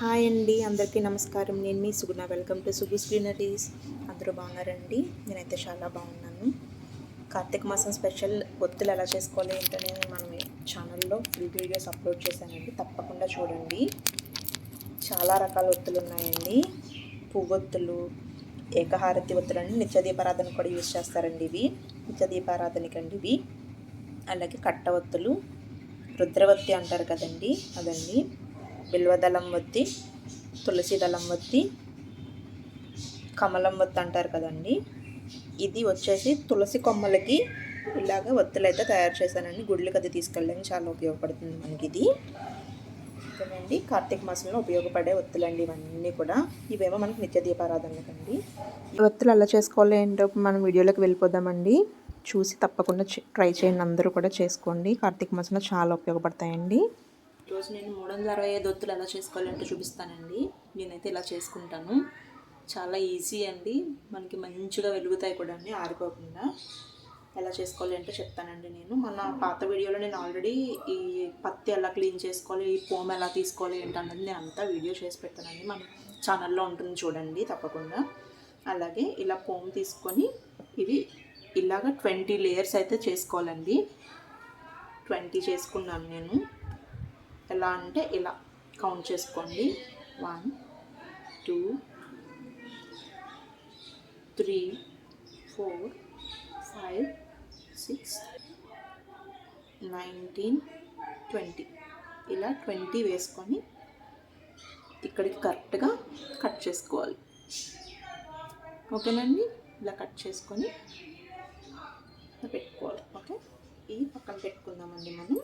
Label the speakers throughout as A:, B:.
A: Hi అండి అందరికీ నమస్కారం. నేను మీ Suguna. Welcome to Sugu greeneries అందరూ బాగున్నారండి? నేనైతే చాలా బాగున్నాను. కార్తీక మాసం స్పెషల్ ఒత్తులు ఎలా చేసుకోవాలి ఏంటనే మనం ఛానల్లో ఫుల్ వీడియోస్ అప్లోడ్ చేశానండి. తప్పకుండా చూడండి. చాలా రకాల ఒత్తులు ఉన్నాయండి. పువ్వొత్తులు ఏకహారతి ఒత్తులు అండి నిత్యదీపారాధన కూడా యూజ్ చేస్తారండి ఇవి. నిత్యదీపారాధనకండి ఇవి. అలాగే కట్ట ఒత్తులు రుద్రవత్తి అంటారు కదండి అదండి. బిల్వదళం వత్తి తులసి దళం వత్తి కమలం వత్తి అంటారు కదండి. ఇది వచ్చేసి తులసి కొమ్మలకి ఇలాగ ఒత్తులు అయితే తయారు చేశానండి. గుడ్లకి అది తీసుకెళ్ళడానికి చాలా ఉపయోగపడుతుంది మనకి ఇది ఓకేనండి కార్తీక మాసంలో ఉపయోగపడే ఒత్తులండి ఇవన్నీ కూడా. ఇవేమో మనకి నిత్య దీపారాధనకండి ఈ ఒత్తులు ఎలా చేసుకోవాలి ఏంటో మనం వీడియోలోకి వెళ్ళిపోదామండి. చూసి తప్పకుండా ట్రై చేయండి. అందరూ కూడా చేసుకోండి. కార్తీక మాసంలో చాలా ఉపయోగపడతాయండి. ఈరోజు నేను మూడు వందల అరవై ఐదు ఒత్తులు ఎలా చేసుకోవాలంటే చూపిస్తానండి. నేనైతే ఇలా చేసుకుంటాను. చాలా ఈజీ అండి. మనకి మంచిగా వెలుగుతాయి కూడా అండి ఆరిపోకుండా. ఎలా చేసుకోవాలి అంటే చెప్తానండి నేను. మన పాత వీడియోలో నేను ఆల్రెడీ ఈ పత్తి ఎలా క్లీన్ చేసుకోవాలి ఈ పోమ్ ఎలా తీసుకోవాలి ఏంటన్నది నేను అంతా వీడియో చేసి పెట్టానండి మన ఛానల్లో ఉంటుంది చూడండి తప్పకుండా. అలాగే ఇలా పోమ్ తీసుకొని ఇవి ఇలాగ ట్వంటీ లేయర్స్ అయితే చేసుకోవాలండి. ట్వంటీ చేసుకున్నాను నేను. ఎలా అంటే ఇలా. కౌంట్ చేసుకోండి. One two three four five six nineteen twenty ఇలా ట్వంటీ వేసుకొని ఇక్కడికి కరెక్ట్గా కట్ చేసుకోవాలి. ఓకేనండి? ఇలా కట్ చేసుకొని పెట్టుకోవాలి. ఓకే? ఈ పక్కన పెట్టుకుందామండి మనం.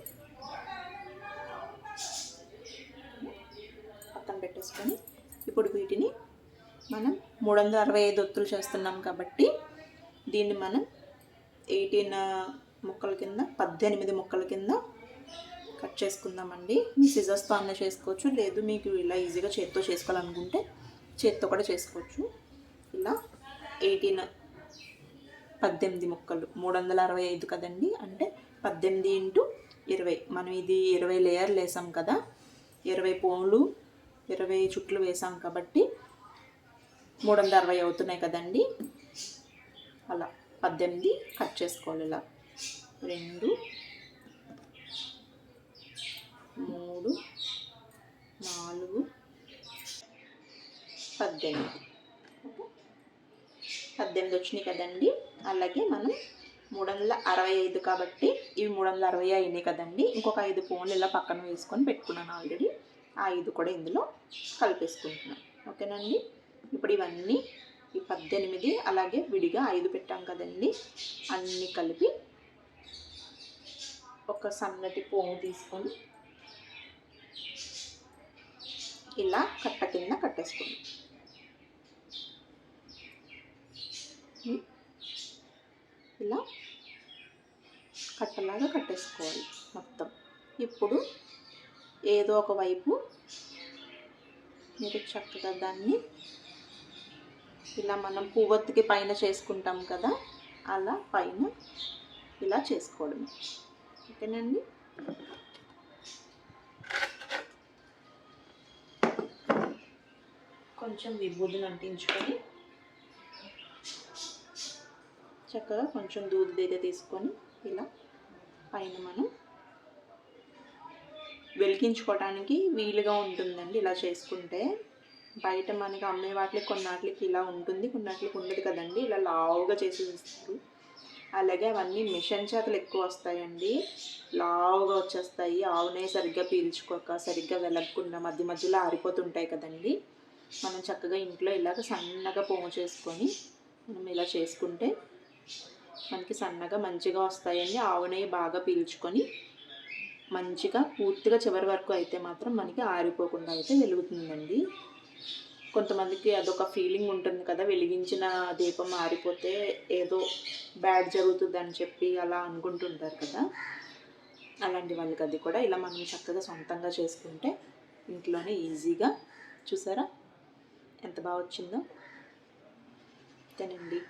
A: పక్కన పెట్టేసుకొని ఇప్పుడు వీటిని మనం మూడు వందల అరవై ఐదు ఒత్తులు చేస్తున్నాం కాబట్టి దీన్ని మనం ఎయిటీన్ ముక్కల కింద పద్దెనిమిది ముక్కల కింద కట్ చేసుకుందామండి. మీ సిజర్స్తో అన్న చేసుకోవచ్చు లేదు మీకు ఇలా ఈజీగా చేత్తో చేసుకోవాలనుకుంటే చేత్తో కూడా చేసుకోవచ్చు. ఇలా ఎయిటీన్ పద్దెనిమిది ముక్కలు మూడు వందల అరవై ఐదు కదండి? అంటే పద్దెనిమిది ఇంటూ ఇరవై. మనం ఇది ఇరవై లేయర్లు వేసాం కదా ఇరవై పోన్లు ఇరవై చుట్లు వేసాం కాబట్టి మూడు వందల అరవై అవుతున్నాయి కదండి. అలా పద్దెనిమిది కట్ చేసుకోవాలి ఇలా. రెండు మూడు నాలుగు పద్దెనిమిది. పద్దెనిమిది వచ్చినాయి కదండి. అలాగే మనం మూడు వందల అరవై ఐదు కాబట్టి ఇవి మూడు వందల అరవై అయినాయి కదండి. ఇంకొక ఐదు ఫోన్లు ఇలా పక్కన వేసుకొని పెట్టుకున్నాను ఆల్రెడీ. ఆ ఐదు కూడా ఇందులో కలిపేసుకుంటున్నాం. ఓకేనండి? ఇప్పుడు ఇవన్నీ ఈ పద్దెనిమిది అలాగే విడిగా ఐదు పెట్టాం కదండి. అన్నీ కలిపి ఒక సన్నటి పోము తీసుకొని ఇలా కట్ట కింద కట్టేసుకుందాం. ఇలా కట్టలాగా కట్టేసుకోవాలి మొత్తం. ఇప్పుడు ఏదో ఒక వైపు మీరు చక్కగా దాన్ని ఇలా మనం పువ్వొత్తికి పైన చేసుకుంటాం కదా అలా పైన ఇలా చేసుకోవడం. ఓకేనండి? కొంచెం విభూదిని అంటించుకొని చక్కగా కొంచెం దూది దగ్గర తీసుకొని ఇలా పైన మనం వెలిగించుకోవడానికి వీలుగా ఉంటుందండి ఇలా చేసుకుంటే. బయట మనకి అమ్మే వాటికి కొన్నాటికి ఇలా ఉంటుంది. కొన్నాటికి ఉండదు కదండి. ఇలా లావుగా చేసి ఇస్తారు అలాగే అవన్నీ మిషన్ చేతలు ఎక్కువ వస్తాయండి. లావుగా వచ్చేస్తాయి. ఆవునే సరిగ్గా పీల్చుకోక సరిగ్గా వెలగకుండా మధ్య మధ్యలో ఆరిపోతుంటాయి కదండి. మనం చక్కగా ఇంట్లో ఇలాగ సన్నగా పోము చేసుకొని మనం ఇలా చేసుకుంటే మనకి సన్నగా మంచిగా వస్తాయండి. ఆవు నెయ్యి బాగా పీల్చుకొని మంచిగా పూర్తిగా చివరి వరకు అయితే మాత్రం మనకి ఆరిపోకుండా అయితే వెలుగుతుందండి. కొంతమందికి అదొక ఫీలింగ్ ఉంటుంది కదా వెలిగించిన దీపం ఆరిపోతే ఏదో బ్యాడ్ జరుగుతుంది అని చెప్పి అలా అనుకుంటుంటారు కదా. అలాంటి వాళ్ళకి అది కూడా ఇలా మనం చక్కగా సొంతంగా చేసుకుంటే ఇంట్లోనే ఈజీగా చూసారా? ఎంత బాగా వచ్చిందో. తినండి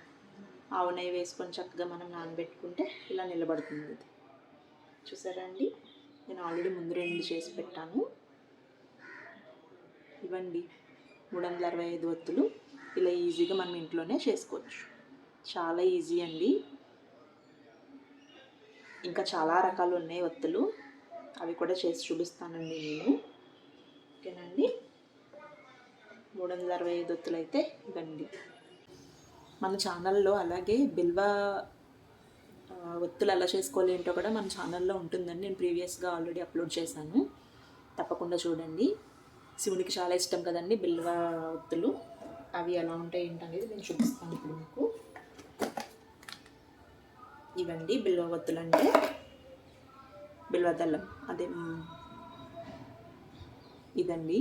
A: ఆవు నెయ్యి వేసుకొని చక్కగా మనం నానబెట్టుకుంటే ఇలా నిలబడుతుంది. ఇది చూసారా అండి? నేను ఆల్రెడీ ముందు రెండు చేసి పెట్టాను. ఇవ్వండి. మూడు వందల అరవై ఐదు ఒత్తులు. ఇలా ఈజీగా మనం ఇంట్లోనే చేసుకోవచ్చు. చాలా ఈజీ అండి. ఇంకా చాలా రకాలు ఉన్నాయి ఒత్తులు. అవి కూడా చేసి చూపిస్తానండి నేను. ఓకేనండి? మూడు వందల అరవై ఐదు ఒత్తులు అయితే ఇవ్వండి. మన ఛానల్లో అలాగే బిల్వ ఒత్తులు ఎలా చేసుకోవాలి ఏంటో కూడా మన ఛానల్లో ఉంటుందండి నేను ప్రీవియస్గా ఆల్రెడీ అప్లోడ్ చేశాను. తప్పకుండా చూడండి. శివునికి చాలా ఇష్టం కదండి బిల్వ ఒత్తులు. అవి ఎలా ఉంటాయి ఏంటనేది నేను చూపిస్తాను ఇప్పుడు మీకు. ఇవండి బిల్వ ఒత్తులు అంటే బిల్వదల్లం అదే ఇదండి.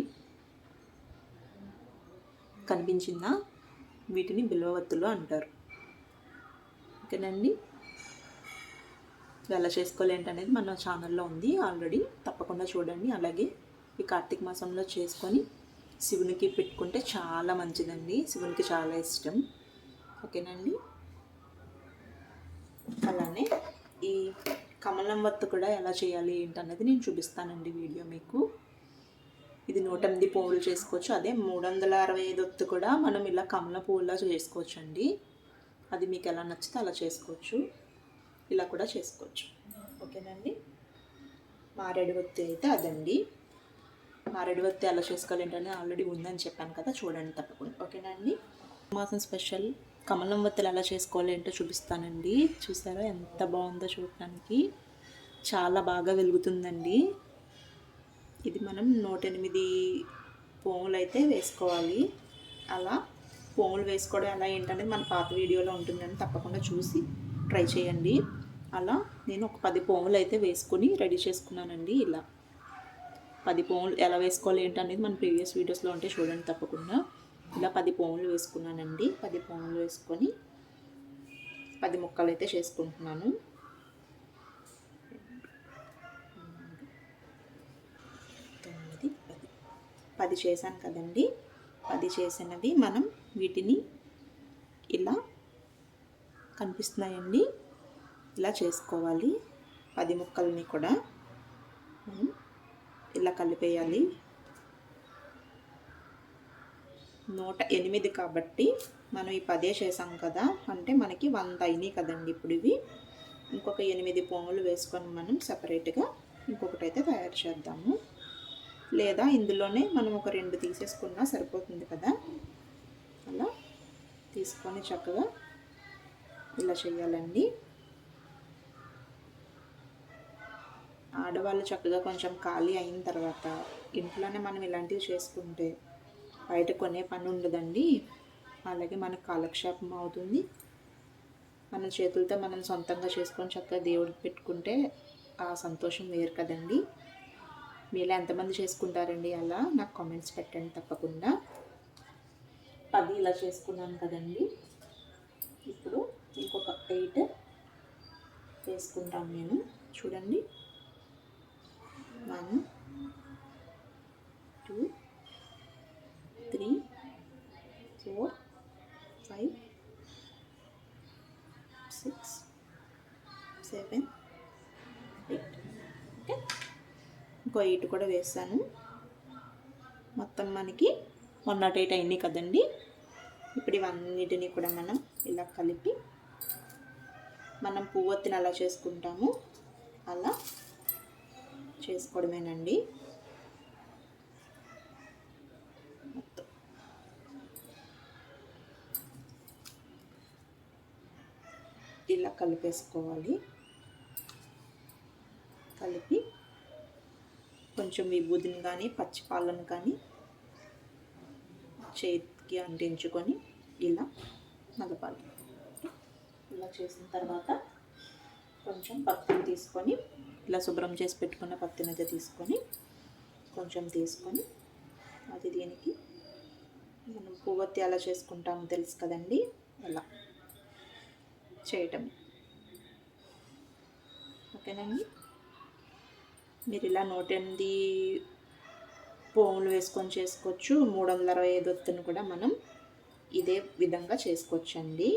A: కనిపించిందా? వీటిని బిల్వవత్తులు అంటారు. ఓకేనండి ఎలా చేసుకోవాలి ఏంటనేది మన ఛానల్లో ఉంది. ఆల్రెడీ తప్పకుండా చూడండి. అలాగే ఈ కార్తీక మాసంలో చేసుకొని శివునికి పెట్టుకుంటే చాలా మంచిదండి. శివునికి చాలా ఇష్టం. ఓకేనండి? అలానే ఈ కమలం వత్తు కూడా ఎలా చేయాలి ఏంటనేది నేను చూపిస్తానండి వీడియో మీకు. ఇది నూట ఎనిమిది పువ్వులు చేసుకోవచ్చు. అదే మూడు వందల అరవై ఐదు ఒత్తు కూడా మనం ఇలా కమల పువ్వులా చేసుకోవచ్చు అండి అది మీకు ఎలా నచ్చితే అలా చేసుకోవచ్చు. ఇలా కూడా చేసుకోవచ్చు. ఓకేనండి? మారేడు ఒత్తి అయితే అదండి. మారేడు ఒత్తి ఎలా చేసుకోవాలి ఏంటంటే ఆల్రెడీ ఉందని చెప్పాను కదా చూడండి తప్పకుండా. ఓకేనండి? మాసం స్పెషల్ కమలం వత్తులు ఎలా చేసుకోవాలి ఏంటో చూపిస్తానండి. చూసారా ఎంత బాగుందో చూడటానికి. చాలా బాగా వెలుగుతుందండి. ఇది మనం నూట ఎనిమిది పోములు అయితే వేసుకోవాలి. అలా పోములు వేసుకోవడం ఎలా ఏంటనేది మన పాత వీడియోలో ఉంటుందని తప్పకుండా చూసి ట్రై చేయండి. అలా నేను ఒక పది పోములు అయితే వేసుకొని రెడీ చేసుకున్నానండి ఇలా. పది పోములు ఎలా వేసుకోవాలి ఏంటనేది మన ప్రీవియస్ వీడియోస్లో ఉంటే చూడండి తప్పకుండా. ఇలా పది పోములు వేసుకున్నానండి. పది పోములు వేసుకొని పది ముక్కలు అయితే చేసుకుంటున్నాను. తొమ్మిది పది. పది చేశాను కదండి. పది చేసినవి మనం వీటిని ఇలా కనిపిస్తున్నాయండి. ఇలా చేసుకోవాలి. పది ముక్కల్ని కూడా. మనం ఇలా కలిపేయాలి. నూట ఎనిమిది కాబట్టి మనం ఈ పదే చేసాం కదా. అంటే మనకి వంద అయినాయి కదండి ఇప్పుడు ఇవి. ఇంకొక ఎనిమిది పోములు వేసుకొని మనం సపరేట్గా ఇంకొకటి అయితే తయారు చేద్దాము. లేదా ఇందులోనే మనం ఒక రెండు తీసేసుకున్నా సరిపోతుంది కదా. అలా తీసుకొని చక్కగా ఇలా చేయాలండి ఆడవాళ్ళు చక్కగా కొంచెం ఖాళీ అయిన తర్వాత ఇంట్లోనే మనం ఇలాంటివి చేసుకుంటే బయట కొనే పని ఉండదండి. అలాగే మనకు కాలక్షేపం అవుతుంది. మన చేతులతో మనం సొంతంగా చేసుకొని చక్కగా దేవుడికి పెట్టుకుంటే ఆ సంతోషం వేరు కదండి. మీలో ఎంతమంది చేసుకుంటారండి అలా? నాకు కామెంట్స్ పెట్టండి తప్పకుండా. పది ఇలా చేసుకున్నాను కదండి. ఇప్పుడు ఇంకొక ఎయిట్ వేసుకుంటాను నేను చూడండి. One two three four five six seven eight. Okay? ఇంకో ఎయిట్ కూడా వేసాను మొత్తం మనకి వన్ నాట్ ఎయిట్ అయినాయి కదండి. ఇప్పుడు ఇవన్నిటిని కూడా మనం ఇలా కలిపి మనం పువ్వొత్తిని అలా చేసుకుంటాము. అలా చేసుకోవడమేనండి. మొత్తం ఇలా కలిపేసుకోవాలి. కలిపి కొంచెం విభూతిని కానీ పచ్చిపాలను కానీ చేతికి అంటించుకొని ఇలా నలపాలి. ఇలా చేసిన తర్వాత కొంచెం పత్తిని తీసుకొని ఇలా శుభ్రం చేసి పెట్టుకున్న పత్తిని అయితే తీసుకొని కొంచెం తీసుకొని అది దీనికి మనం పువ్వొత్తి ఎలా చేసుకుంటామో తెలుసు కదండి? అలా చేయటం. ఓకేనండి? మీరు ఇలా నూట ఎనిమిది పోములు వేసుకొని చేసుకోవచ్చు. మూడు వందల అరవై ఐదు వత్తిని కూడా మనం ఇదే విధంగా చేసుకోవచ్చండి అండి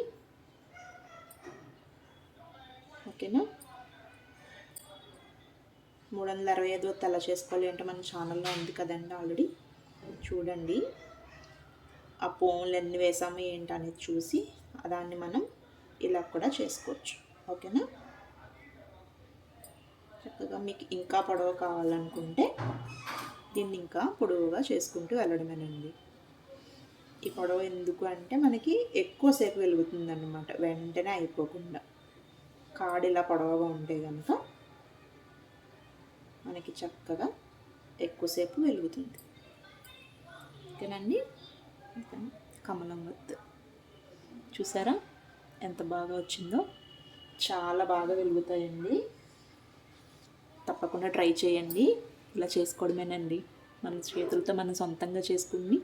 A: ఓకేనా? మూడు వందల అరవై ఐదు ఒత్తు చేసుకోవాలి అంటే మన ఛానల్లో ఉంది కదండి ఆల్రెడీ. చూడండి. ఆ పోన్లు ఎన్ని వేసాము ఏంటి అనేది చూసి దాన్ని మనం ఇలా కూడా చేసుకోవచ్చు. ఓకేనా? చక్కగా మీకు ఇంకా పొడవు కావాలనుకుంటే దీన్ని ఇంకా పొడవుగా చేసుకుంటూ వెళ్ళడమేనండి. ఈ పొడవు ఎందుకు అంటే మనకి ఎక్కువసేపు వెలుగుతుంది అనమాట వెంటనే అయిపోకుండా. కాడు ఇలా పొడవగా ఉంటే కనుక మనకి చక్కగా ఎక్కువసేపు వెలుగుతుంది. ఓకేనండి? కమలం వద్దు. చూసారా? ఎంత బాగా వచ్చిందో? చాలా బాగా వెలుగుతాయండి. తప్పకుండా ట్రై చేయండి. ఇలా చేసుకోవడమేనండి. మన చేతులతో మనం సొంతంగా చేసుకుని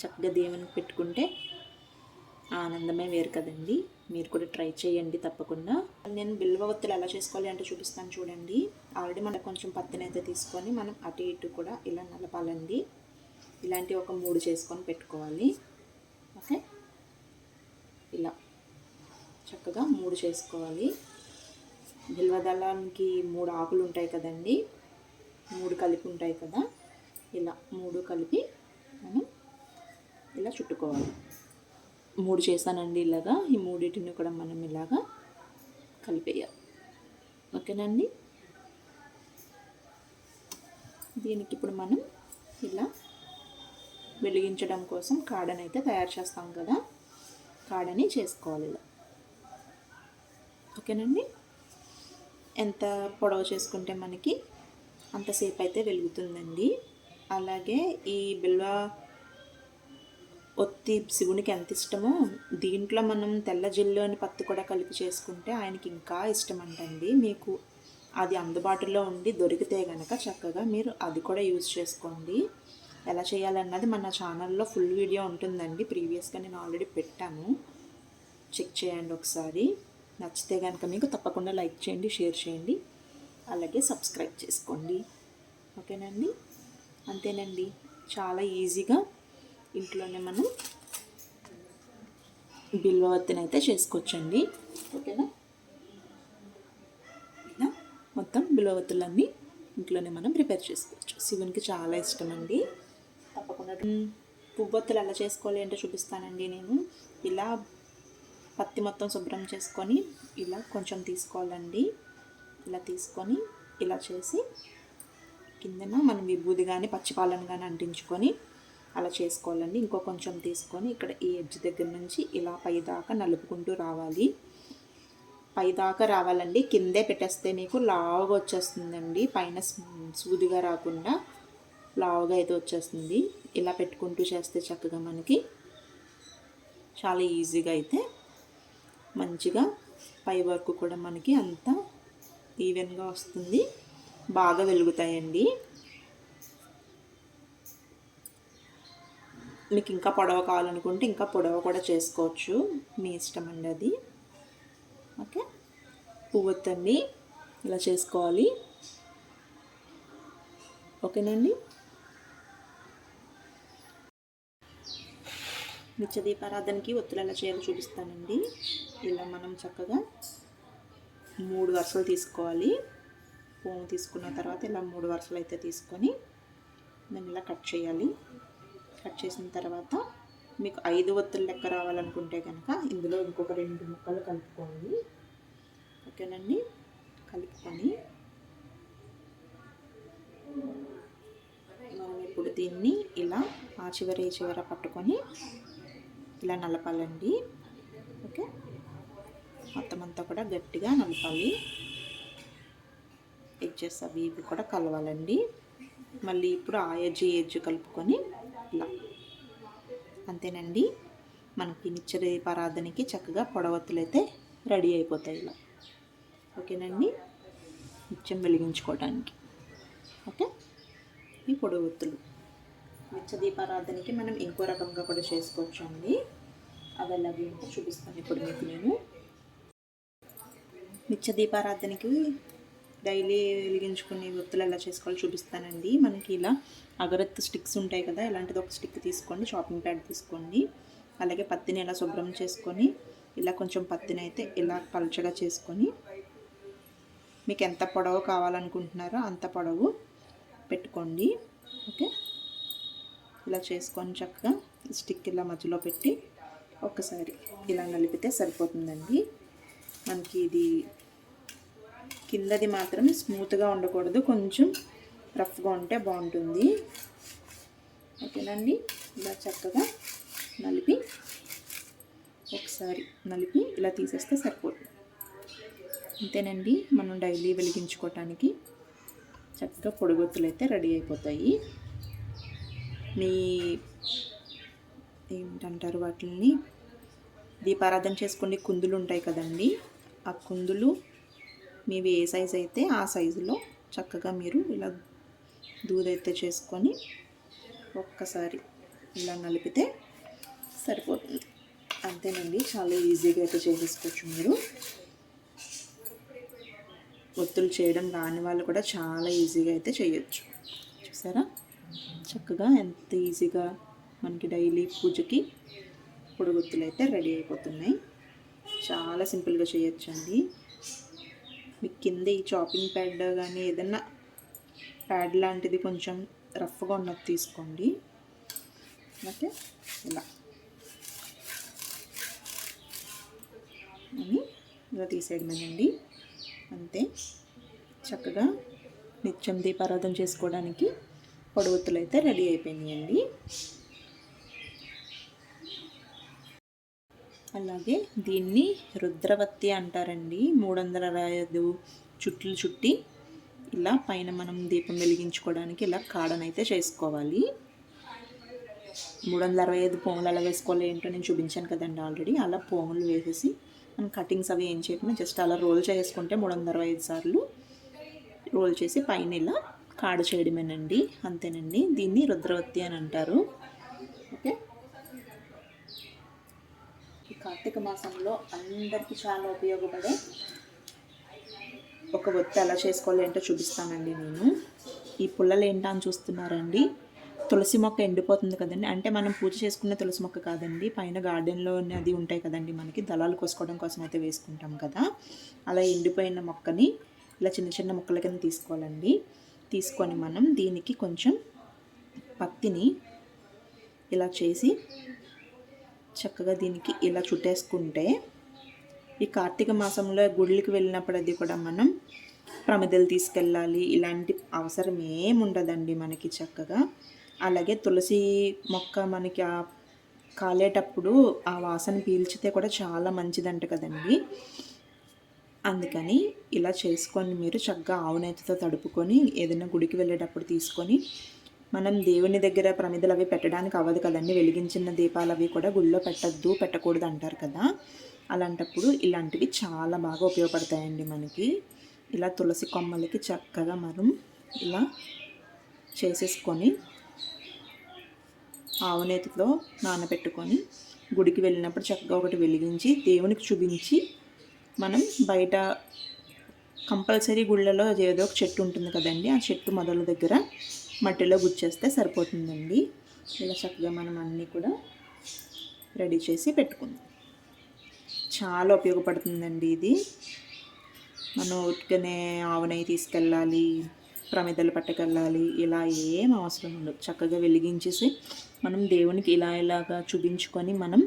A: చక్కగా దేవునికి పెట్టుకుంటే ఆనందమే వేరు కదండి. మీరు కూడా ట్రై చేయండి తప్పకుండా. నేను బిల్వ ఒత్తులు ఎలా చేసుకోవాలి అంటే చూపిస్తాను చూడండి. ఆల్రెడీ మనకు కొంచెం పత్తినైతే తీసుకొని మనం అటు ఇటు కూడా ఇలా నలపాలండి. ఇలాంటి ఒక మూడు చేసుకొని పెట్టుకోవాలి. ఓకే? ఇలా చక్కగా మూడు చేసుకోవాలి. బిల్వదళానికి మూడు ఆకులు ఉంటాయి కదండి. మూడు కలిపి ఉంటాయి కదా. ఇలా మూడు కలిపి మనం ఇలా చుట్టుకోవాలి. మూడు చేశానండి ఇలాగా. ఈ మూడింటిని కూడా మనం ఇలాగా కలిపేయాలి. ఓకేనండి? దీనికి ఇప్పుడు మనం ఇలా వెలిగించడం కోసం కాడని అయితే తయారు చేస్తాం కదా. కాడని చేసుకోవాలి ఇలా. ఓకేనండి? ఎంత పొడవు చేసుకుంటే మనకి అంతసేపు అయితే వెలుగుతుందండి. అలాగే ఈ బిల్వ ఒత్తి శివునికి ఎంత ఇష్టమో దీంట్లో మనం తెల్ల జిల్లు అని పత్తి కూడా కలిపి చేసుకుంటే ఆయనకి ఇంకా ఇష్టం అంటండి మీకు అది అందుబాటులో ఉండి దొరికితే కనుక చక్కగా మీరు అది కూడా యూజ్ చేసుకోండి. ఎలా చేయాలన్నది మన ఛానల్లో ఫుల్ వీడియో ఉంటుందండి. ప్రీవియస్గా నేను ఆల్రెడీ పెట్టాను. చెక్ చేయండి ఒకసారి. నచ్చితే కనుక మీకు తప్పకుండా లైక్ చేయండి షేర్ చేయండి. అలాగే సబ్స్క్రైబ్ చేసుకోండి. ఓకేనండి? అంతేనండి. చాలా ఈజీగా ఇంట్లోనే మనం బిల్వవత్తిని అయితే చేసుకోవచ్చండి. ఓకేనా? ఇలా మొత్తం బిల్వవత్తులన్నీ ఇంట్లోనే మనం ప్రిపేర్ చేసుకోవచ్చు. శివునికి చాలా ఇష్టం అండి తప్పకుండా పువ్వొత్తులు ఎలా చేసుకోవాలి అంటే చూపిస్తానండి నేను. ఇలా పత్తి మొత్తం శుభ్రం చేసుకొని ఇలా కొంచెం తీసుకోవాలండి. ఇలా తీసుకొని ఇలా చేసి కిందన మనం విభూది కానీ పచ్చిపాలను కానీ అంటించుకొని అలా చేసుకోవాలండి. ఇంకో కొంచెం తీసుకొని ఇక్కడ ఈ ఎడ్జ్ దగ్గర నుంచి ఇలా పైదాకా నలుపుకుంటూ రావాలి. పైదాకా రావాలండి. కిందే పెట్టేస్తే మీకు లావుగా వచ్చేస్తుందండి. పైన సూదిగా రాకుండా లావుగా అయితే వచ్చేస్తుంది. ఇలా పెట్టుకుంటూ చేస్తే చక్కగా మనకి చాలా ఈజీగా అయితే మంచిగా పై వరకు కూడా మనకి అంతా ఈవెన్గా వస్తుంది. బాగా వెలుగుతాయండి. మీకు ఇంకా పొడవ కావాలనుకుంటే ఇంకా పొడవ కూడా చేసుకోవచ్చు. మీ ఇష్టం అండి అది. ఓకే? పువ్వొత్తండి. ఇలా చేసుకోవాలి. ఓకేనండి? నిత్య దీపారాధనకి ఒత్తులు ఎలా చేయాలో చూపిస్తానండి. ఇలా మనం చక్కగా మూడు వరుసలు తీసుకోవాలి. పువ్వు తీసుకున్న తర్వాత ఇలా మూడు వరుసలు అయితే తీసుకొని దాన్ని ఇలా కట్ చేయాలి. కట్ చేసిన తర్వాత మీకు ఐదు ఒత్తులు లెక్క రావాలనుకుంటే కనుక ఇందులో ఇంకొక రెండు ముక్కలు కలుపుకోండి ఓకేనండి? కలుపుకొని మనం ఇప్పుడు దీన్ని ఇలా ఆ చివరి చివర పట్టుకొని ఇలా నలపాలండి. ఓకే? మొత్తం అంతా కూడా గట్టిగా నలపాలి. ఎడ్జెస్ అవి ఇవి కూడా కలవాలండి. మళ్ళీ ఇప్పుడు ఆ ఎడ్జ్ ఎడ్జ్ కలుపుకొని అట్లా అంతేనండి. మనకి నిత్య పరాధనకి చక్కగా పొడవత్తులు అయితే రెడీ అయిపోతాయి ఇలా. ఓకేనండి? నిత్యం వెలిగించుకోవడానికి ఓకే? ఈ పొడవత్తులు. నిత్య దీపారాధనకి మనం ఇంకో రకంగా కూడా చేసుకోవచ్చు అండి. అవి ఎలాగే చూపిస్తాను ఇప్పుడు మీకు నేను. నిత్య దీపారాధనకి డైలీ వెలిగించుకునే ఒత్తులు ఎలా చేసుకోవాలో చూపిస్తానండి. మనకి ఇలా అగరత్తు స్టిక్స్ ఉంటాయి కదా ఇలాంటిది ఒక స్టిక్ తీసుకోండి షాపింగ్ ప్యాడ్ తీసుకోండి. అలాగే పత్తిని ఇలా శుభ్రం చేసుకొని ఇలా కొంచెం పత్తిని అయితే ఇలా పలుచగా చేసుకొని మీకు ఎంత పొడవు కావాలనుకుంటున్నారో అంత పొడవు పెట్టుకోండి. ఓకే? ఇలా చేసుకొని చక్కగా స్టిక్ ఇలా మధ్యలో పెట్టి ఒకసారి ఇలా నలిపితే సరిపోతుందండి. మనకి ఇది కిందది మాత్రం స్మూత్గా ఉండకూడదు. కొంచెం రఫ్గా ఉంటే బాగుంటుంది. ఓకేనండి? ఇలా చక్కగా నలిపి ఒకసారి నలిపి ఇలా తీసేస్తే సరిపోతుంది. అంతేనండి? మనం డైలీ వెలిగించుకోవటానికి చక్కగా పొడిగొత్తులు అయితే రెడీ అయిపోతాయి. మీ ఏంటంటారు వాటిని దీపారాధన చేసుకునే కుందులు ఉంటాయి కదండి? ఆ కుందులు మీవి ఏ సైజు అయితే ఆ సైజులో చక్కగా మీరు ఇలా దూదైతే చేసుకొని ఒక్కసారి ఇలా నలిపితే సరిపోతుంది. అంతేనండి చాలా ఈజీగా అయితే చేసేసుకోవచ్చు మీరు. ఒత్తులు చేయడం రాని వాళ్ళు కూడా చాలా ఈజీగా అయితే చేయొచ్చు. చూసారా? చక్కగా ఎంత ఈజీగా మనకి డైలీ పూజకి పొడుగొత్తులు అయితే రెడీ అయిపోతున్నాయి. చాలా సింపుల్గా చేయొచ్చండి. మీకు కింద ఈ చాపింగ్ ప్యాడ్ కానీ ఏదన్నా ప్యాడ్ లాంటిది కొంచెం రఫ్గా ఉన్నది తీసుకోండి. ఓకే? ఇలా. అని ఇలా తీసేయడమేనండి అంతే. చక్కగా నిత్యం దీపారాధన చేసుకోవడానికి పొడవత్తులు అయితే రెడీ అయిపోయినాయండి. అలాగే దీన్ని రుద్రవత్తి అంటారండి. మూడు వందల అరవై ఐదు చుట్లు చుట్టి ఇలా పైన మనం దీపం వెలిగించుకోవడానికి ఇలా కాడనైతే చేసుకోవాలి. మూడు వందల అరవై ఐదు పోములు అలా వేసుకోవాలి ఏంటో నేను చూపించాను కదండి ఆల్రెడీ. అలా పోములు వేసేసి మనం కటింగ్స్ అవి ఏం చేయకుండా జస్ట్ అలా రోల్ చేసుకుంటే మూడు వందల అరవై ఐదు సార్లు రోల్ చేసి పైన ఇలా కాడ చేయడమేనండి. అంతేనండి. దీన్ని రుద్రవత్తి అని అంటారు. ఓకే? కార్తీక మాసంలో అందరికీ చాలా ఉపయోగపడే ఒక ఒత్తి ఎలా చేసుకోవాలి ఏంటో చూపిస్తానండి నేను. ఈ పుల్లలు ఏంటా అని చూస్తున్నారండి. తులసి మొక్క ఎండిపోతుంది కదండి. అంటే మనం పూజ చేసుకున్న తులసి మొక్క కాదండి. పైన గార్డెన్లో అది ఉంటాయి కదండి మనకి. దళాలు కోసుకోవడం కోసం అయితే వేసుకుంటాం కదా. అలా ఎండిపోయిన మొక్కని ఇలా చిన్న చిన్న మొక్కల కింద తీసుకోవాలండి. తీసుకొని మనం దీనికి కొంచెం పత్తిని ఇలా చేసి చక్కగా దీనికి ఇలా చుట్టేసుకుంటే ఈ కార్తీక మాసంలో గుళ్ళకి వెళ్ళినప్పుడు అది కూడా మనం ప్రమిదలు తీసుకెళ్ళాలి. ఇలాంటి అవసరం ఏముండదండి మనకి చక్కగా. అలాగే తులసి మొక్క మనకి ఆ కాలేటప్పుడు ఆ వాసన పీల్చితే కూడా చాలా మంచిదంట కదండి. అందుకని ఇలా చేసుకొని మీరు చక్కగా ఆవునేతితో తడుపుకొని ఏదైనా గుడికి వెళ్ళేటప్పుడు తీసుకొని మనం దేవుని దగ్గర ప్రమిదలు అవి పెట్టడానికి అవ్వదు కదండి. వెలిగించిన దీపాలు అవి కూడా గుళ్ళో పెట్టద్దు పెట్టకూడదు అంటారు కదా. అలాంటప్పుడు ఇలాంటివి చాలా బాగా ఉపయోగపడతాయండి మనకి. ఇలా తులసి కొమ్మలకి చక్కగా మనం ఇలా చేసేసుకొని ఆవునేతిలో నానబెట్టుకొని గుడికి వెళ్ళినప్పుడు చక్కగా ఒకటి వెలిగించి దేవునికి చూపించి మనం బయట కంపల్సరీ గుళ్ళలో ఏదో ఒక చెట్టు ఉంటుంది కదండి. ఆ చెట్టు మొదల దగ్గర మట్టిలో గుచ్చేస్తే సరిపోతుందండి. ఇలా చక్కగా మనం అన్నీ కూడా రెడీ చేసి పెట్టుకుందాం. చాలా ఉపయోగపడుతుందండి ఇది. మనం ఉట్టుకనే ఆవునై తీసుకెళ్ళాలి ప్రమిదలు పట్టుకెళ్ళాలి ఇలా ఏం అవసరం ఉండదు. చక్కగా వెలిగించేసి మనం దేవునికి ఇలా ఇలాగా చూపించుకొని మనం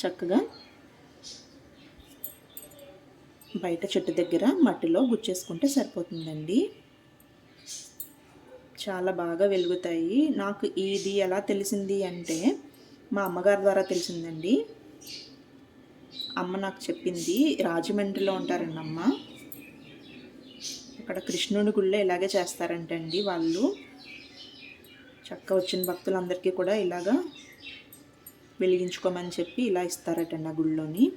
A: చక్కగా బయట చెట్టు దగ్గర మట్టిలో గుచ్చేసుకుంటే సరిపోతుందండి. చాలా బాగా వెలుగుతాయి. నాకు ఇది ఎలా తెలిసింది అంటే మా అమ్మగారి ద్వారా తెలిసిందండి. అమ్మ నాకు చెప్పింది రాజమండ్రిలో ఉంటారండి అమ్మ. అక్కడ కృష్ణుని గుళ్ళో ఇలాగే చేస్తారంటండి వాళ్ళు. చక్క వచ్చిన భక్తులందరికీ కూడా ఇలాగా వెలిగించుకోమని చెప్పి ఇలా ఇస్తారటండి ఆ గుళ్ళోని.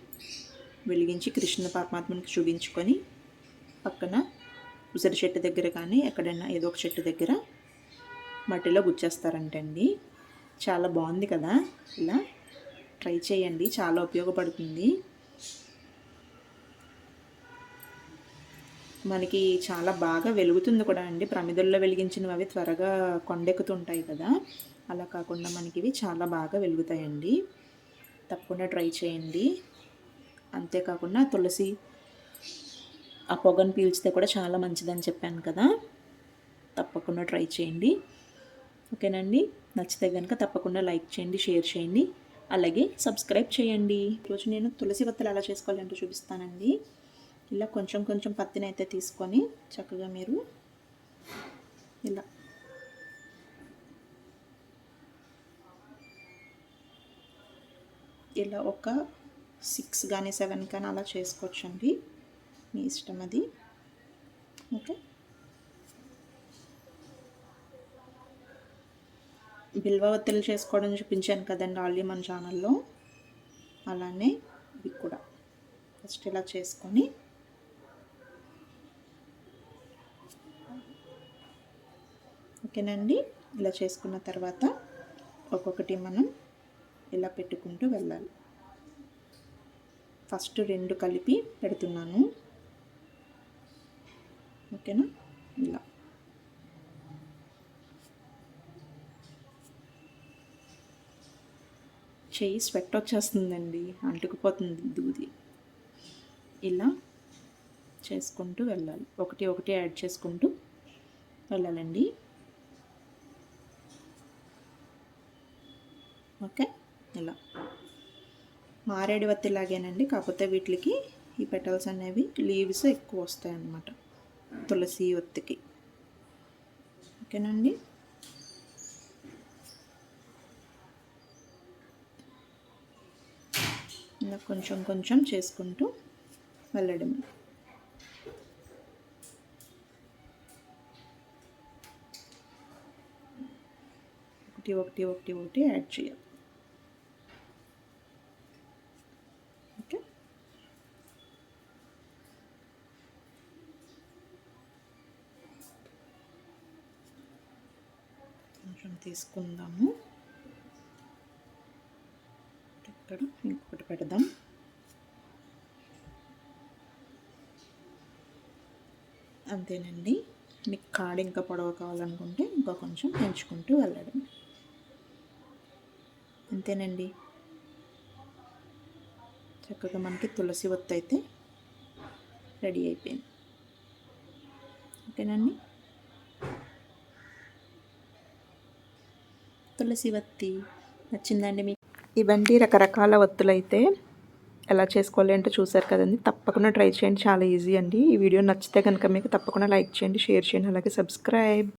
A: వెలిగించి కృష్ణ పరమాత్మనికి చూపించుకొని పక్కన ఉసిరి చెట్టు దగ్గర కానీ ఎక్కడైనా ఏదో ఒక చెట్టు దగ్గర మట్టిలో గుచ్చేస్తారంటండి. చాలా బాగుంది కదా. ఇలా ట్రై చేయండి. చాలా ఉపయోగపడుతుంది. మనకి చాలా బాగా వెలుగుతుంది కూడా అండి. ప్రమిదల్లో వెలిగించినవి అవి త్వరగా కొండెక్కుతుంటాయి కదా. అలా కాకుండా మనకి ఇవి చాలా బాగా వెలుగుతాయండి. తప్పకుండా ట్రై చేయండి. అంతేకాకుండా తులసి ఆ పొగను పీల్చితే కూడా చాలా మంచిదని చెప్పాను కదా. తప్పకుండా ట్రై చేయండి. ఓకేనండి? నచ్చితే కనుక తప్పకుండా లైక్ చేయండి షేర్ చేయండి. అలాగే సబ్స్క్రైబ్ చేయండి. ఈరోజు నేను తులసి వత్తలు ఎలా చేసుకోవాలంటూ చూపిస్తానండి. ఇలా కొంచెం కొంచెం పత్తిని అయితే తీసుకొని చక్కగా మీరు ఇలా ఇలా ఒక సిక్స్ కానీ సెవెన్ కానీ అలా చేసుకోవచ్చండి. మీ ఇష్టం అది. ఓకే? బిల్వ ఒత్తిళ్ళు చేసుకోవడం చూపించాను కదండి ఆల్రెడీ మన ఛానల్లో. అలానే ఇవి కూడా. ఫస్ట్ ఇలా చేసుకొని ఓకేనండి? ఇలా చేసుకున్న తర్వాత ఒక్కొక్కటి మనం ఇలా పెట్టుకుంటూ వెళ్ళాలి. ఫస్ట్ రెండు కలిపి పెడుతున్నాను. ఓకేనా? ఇలా. చెయ్యి స్వెట్ వచ్చేస్తుందండి అంటుకుపోతుంది దూది. ఇలా చేసుకుంటూ వెళ్ళాలి. ఒకటి ఒకటి యాడ్ చేసుకుంటూ వెళ్ళాలండి. ఓకే ఇలా. మారేడు వత్తిలాగేనండి కాకపోతే వీటికి ఈ పెటల్స్ అనేవి లీవ్స్ ఎక్కువ వస్తాయి అన్నమాట తులసి ఒత్తికి ఓకేనండి? ఇలా కొంచెం కొంచెం చేసుకుంటూ వెళ్ళడం ఒకటి ఒకటి ఒకటి ఒకటి యాడ్ చేయాలి. ఓకే? కొంచెం తీసుకుందాము. ఇక్కడ ఇంకొకటి పెడదాం. అంతేనండి. మీకు కాడ ఇంకా పొడవు కావాలనుకుంటే ఇంకా కొంచెం పెంచుకుంటూ వెళ్ళడం. అంతేనండి. చక్కగా మనకి తులసి ఒత్తి అయితే రెడీ అయిపోయింది. ఓకేనండి? తులసి వత్తి నచ్చిందండి మీకు? ఇవన్నీ రకరకాల ఒత్తులు అయితే ఎలా చేసుకోవాలి అంటే చూసారు కదండి. తప్పకుండా ట్రై చేయండి. చాలా ఈజీ అండి. ఈ వీడియో నచ్చితే కనుక మీకు తప్పకుండా లైక్ చేయండి షేర్ చేయండి అలాగే సబ్స్క్రైబ్.